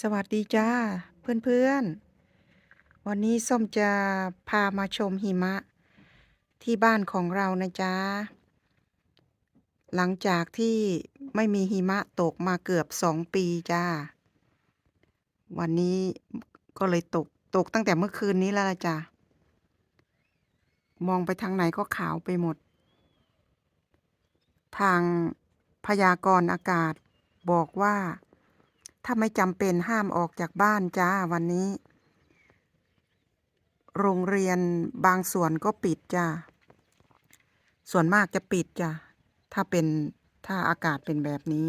สวัสดีจ้า เพื่อนๆ วันนี้ส้มจะพามาชมหิมะ ที่บ้านของเรานะจ๊ะหลังจากที่ไม่มีหิมะตกมาเกือบสองปีจ้า วันนี้ก็เลยตกตกตั้งแต่เมื่อคืนนี้แล้วละจ้ะมองไปทางไหนก็ขาวไปหมด ทางพยากรณ์อากาศบอกว่า ถ้าไม่จำเป็นห้ามออกจากบ้านจ้าวันนี้ โรงเรียนบางส่วนก็ปิดจ้า ส่วนมากจะปิดจ้ะถ้าเป็นถ้าอากาศเป็นแบบนี้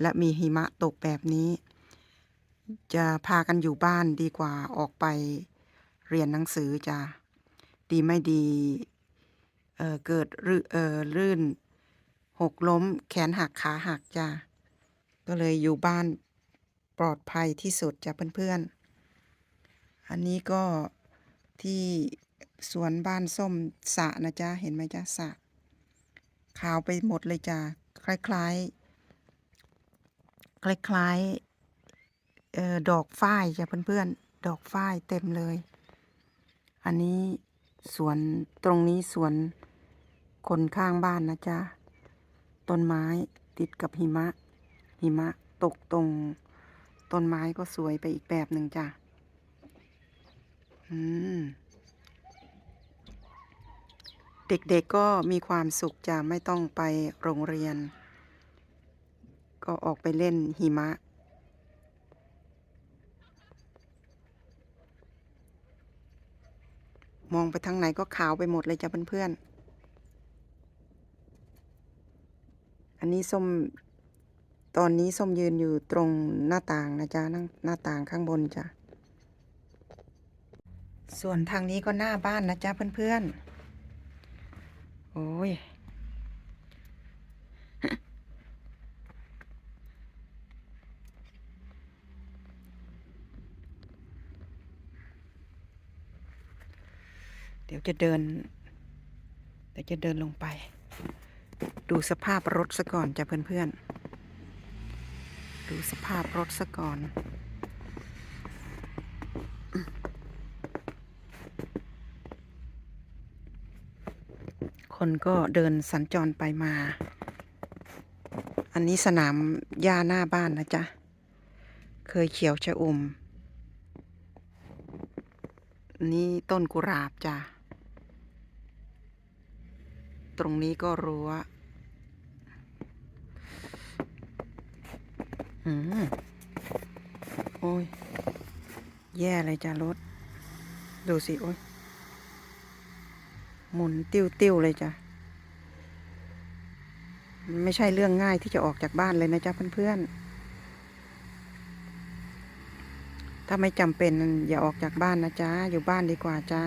และมีหิมะตกแบบนี้ จะพากันอยู่บ้านดีกว่าออกไปเรียนหนังสือจ้ะดีไม่ดีเอ่อเกิดรืเอ่อลื่นหกล้มแขนหักขาหักจ้ะก็เลยอยู่บ้าน ปลอดภัยที่สุดจ้ะเพื่อนๆ อันนี้ก็ที่สวนบ้านส้มสะนะจ๊ะ เห็นไหมจ๊ะสะขาวไปหมดเลยจ้ะคล้ายๆ คล้ายๆเอ่อดอกฝ้ายจ้ะเพื่อนๆ ดอกฝ้ายเต็มเลย อันนี้สวนตรงนี้สวนคนข้างบ้านนะจ๊ะ ต้นไม้ติดกับหิมะ หิมะตกตรง ต้นไม้ก็สวยไปอีกแบบหนึ่งจ้ะ อืม เด็กๆก็มีความสุขจะไม่ต้องไปโรงเรียน ก็ออกไปเล่นหิมะ มองไปทางไหนก็ขาวไปหมดเลยจ้ะเพื่อนๆ อันนี้ส้ม ตอนนี้ส้มยืนอยู่ตรงหน้าต่างนะจ๊ะนั่งหน้าต่างข้างบนจ้ะ ส่วนทางนี้ก็หน้าบ้านนะจ๊ะเพื่อนๆ โอ้ย เดี๋ยวจะเดิน เดี๋ยวจะเดินลงไป ดูสภาพรถซะก่อนจ้ะเพื่อนๆ ดูสภาพรถซะก่อน คนก็เดินสัญจรไปมา อันนี้สนามหญ้าหน้าบ้านนะจ๊ะ เคยเขียวชะอุ่มนี่ต้นกุหลาบจ้ะ ตรงนี้ก็รั้ว อืมโอ้ย แย่เลยจ้ะรถ ดูสิ โอ้ย หมุนติ้วติ้วๆเลยจ้ะ มันไม่ใช่เรื่องง่ายที่จะออกจากบ้านเลยนะจ๊ะเพื่อนๆ ถ้าไม่จำเป็นอย่าออกจากบ้านนะจ๊ะ อยู่บ้านดีกว่าจ้า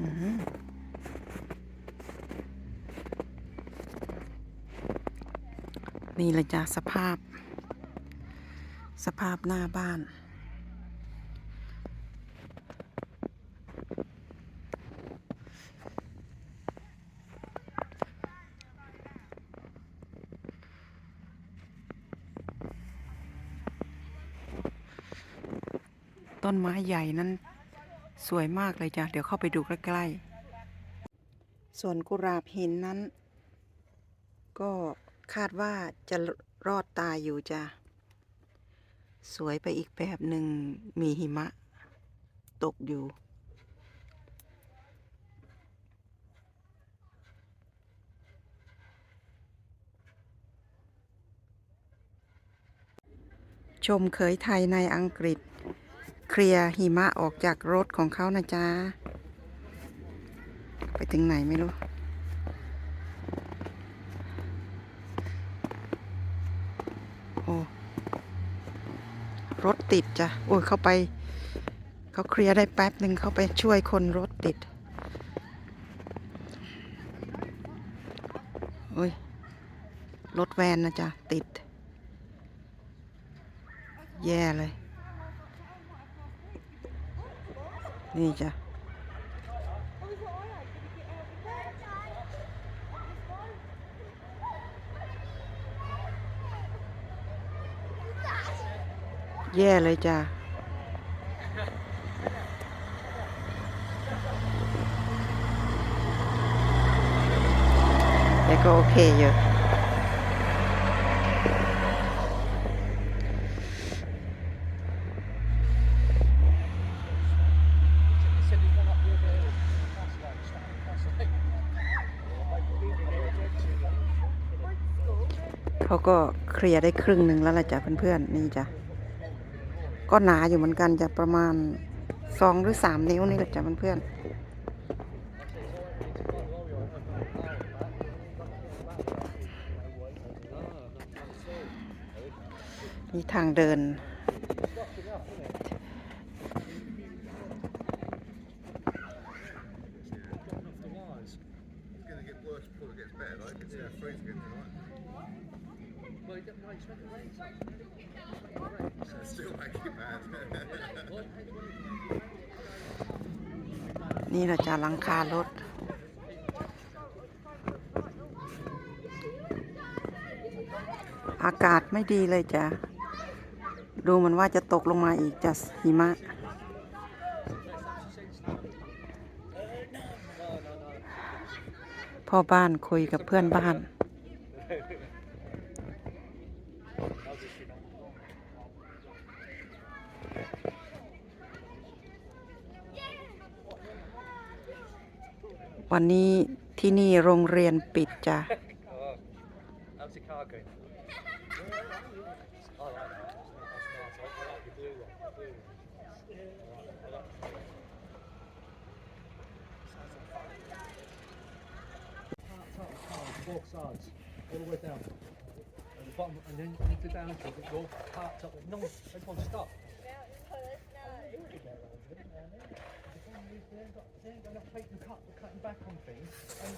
อืม นี่เลยจ้ะสภาพ สภาพหน้าบ้าน ต้นไม้ใหญ่นั้นสวยมากเลยจ้ะ เดี๋ยวเข้าไปดูใกล้ ๆ ส่วนกุหลาบหินนั้น ก็ คาดว่าจะรอดตายอยู่จ้ะ สวยไปอีกแบบหนึ่งมีหิมะ ตกอยู่ ชมเขยไทยในอังกฤษ เคลียร์หิมะออกจากรถของเขานะจ๊ะ ไปถึงไหนไม่รู้ รถติดจ้ะ โอ้ยเข้าไป เขาเคลียร์ได้แป๊บหนึ่งเขาไปช่วยคนรถติด โอ้ย รถแวนนะจ๊ะ ติด แย่เลย นี่จ้ะ แย่เลยจ้ะแต่ก็โอเคอยู่เขาก็เคลียร์ได้ครึ่งหนึ่งแล้วล่ะจ้ะเพื่อนๆนี่จ้ะ ก็หนาอยู่เหมือนกันจะประมาณสองหรือสามนิ้วนี่แหละจ้ะเพื่อนนี่ทางเดิน It's going to get worse before it gets better. Like it's uh, freezing again tonight. So it's still making it mad. นี่แหละจ้ะหลังคารถ อากาศไม่ดีเลยจ้ะ ดูเหมันว่าจะตกลงมาอีกจ้ะหิมะ พ่อบ้านคุยกับเพื่อนบ้าน วันนี้ที่นี่โรงเรียนปิดจ้ะ How's your car going? I like that. That's nice. I, I like the blue one. The blue one. Alright, I like the blue one. Both sides, all the way down. At the bottom, and then you need to down to it, go parked up. No, everyone stop. They ain't got, they ain't got enough plate and cut, cutting back on things, and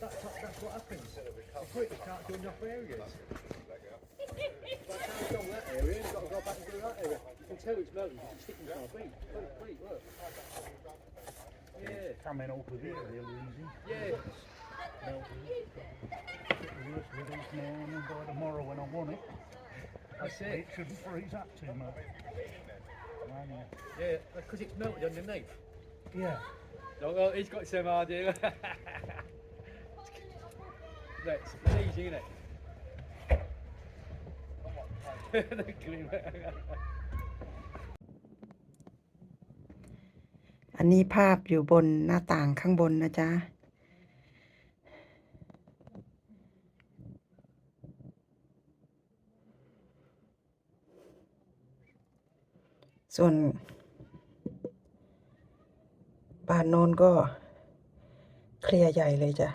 that's, what- that's what happens. The quick can't do enough areas. By the time it's done that area, you've got to go back and do that area. You can tell it's melting because it's sticking to our feet. Look, feet, look. Yeah, coming off of here real easy. yeah. Melting. Worse with this morning and by tomorrow when I want it. That's It it. shouldn't freeze up too much. Yeah, because it's melted underneath. Yeah. Oh, well, he's got some idea. That's easy, isn't it? the glim. อันนี้ภาพอยู่บนหน้าต่างข้างบนนะจ๊ะ ส่วน บ้านโน้นก็เคลียร์ใหญ่เลยจ้ะ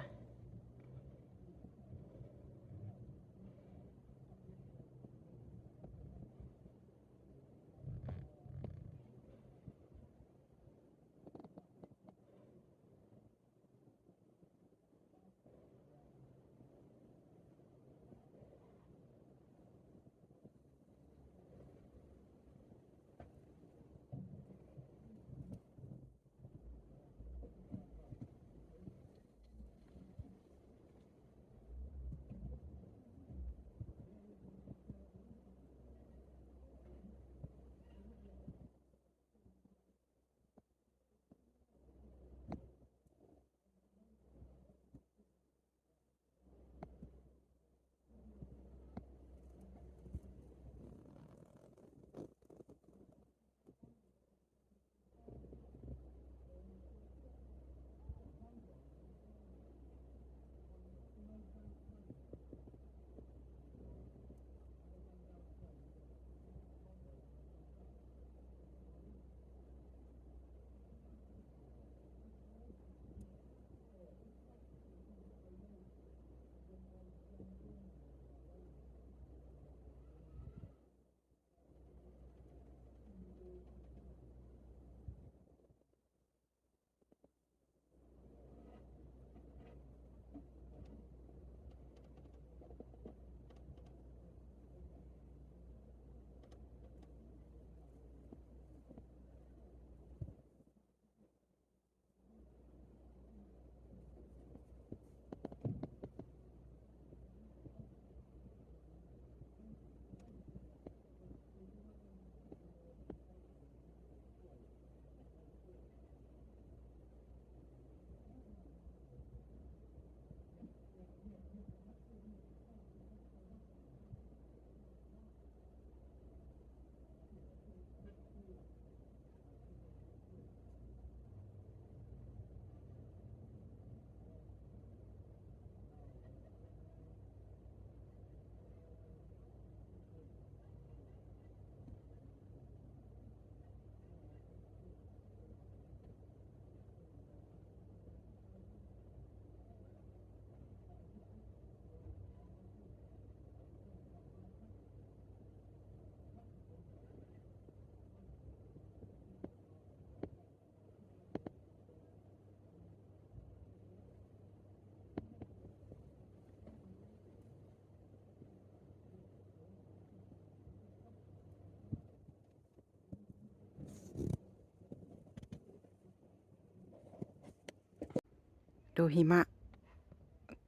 ดูหิมะ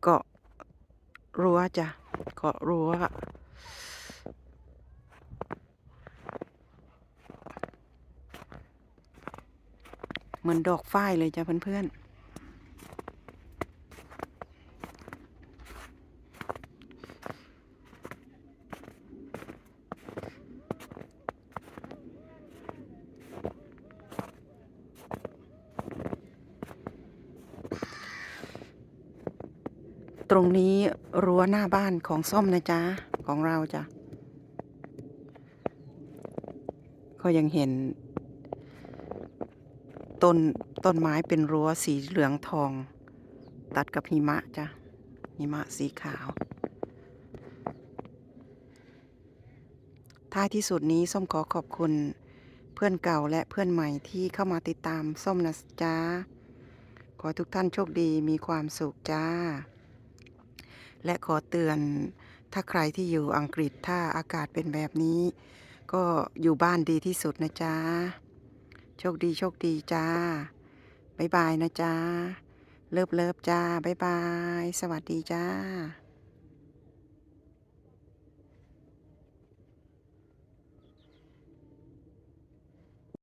เกาะรั้วจ้ะ เกาะรั้วเหมือนดอกฝ้ายเลยจ้ะเพื่อนๆ ตรงนี้รั้วหน้าบ้านของส้มนะจ๊ะ ของเราจ้ะก็ยังเห็น ต้นต้นไม้เป็นรั้วสีเหลืองทอง ตัดกับหิมะจ้ะหิมะสีขาว ท้ายที่สุดนี้ส้มขอขอบคุณเพื่อนเก่าและเพื่อนใหม่ที่เข้ามาติดตามส้มนะจ๊ะ ขอทุกท่านโชคดีมีความสุขจ้า และขอเตือนถ้าใครที่อยู่อังกฤษถ้าอากาศเป็นแบบนี้ ก็อยู่บ้านดีที่สุดนะจ๊ะ โชคดีโชคดีจ้าบ๊ายบายนะจ๊ะ เลิฟเลิฟจ้าบ๊ายบาย สวัสดีจ้า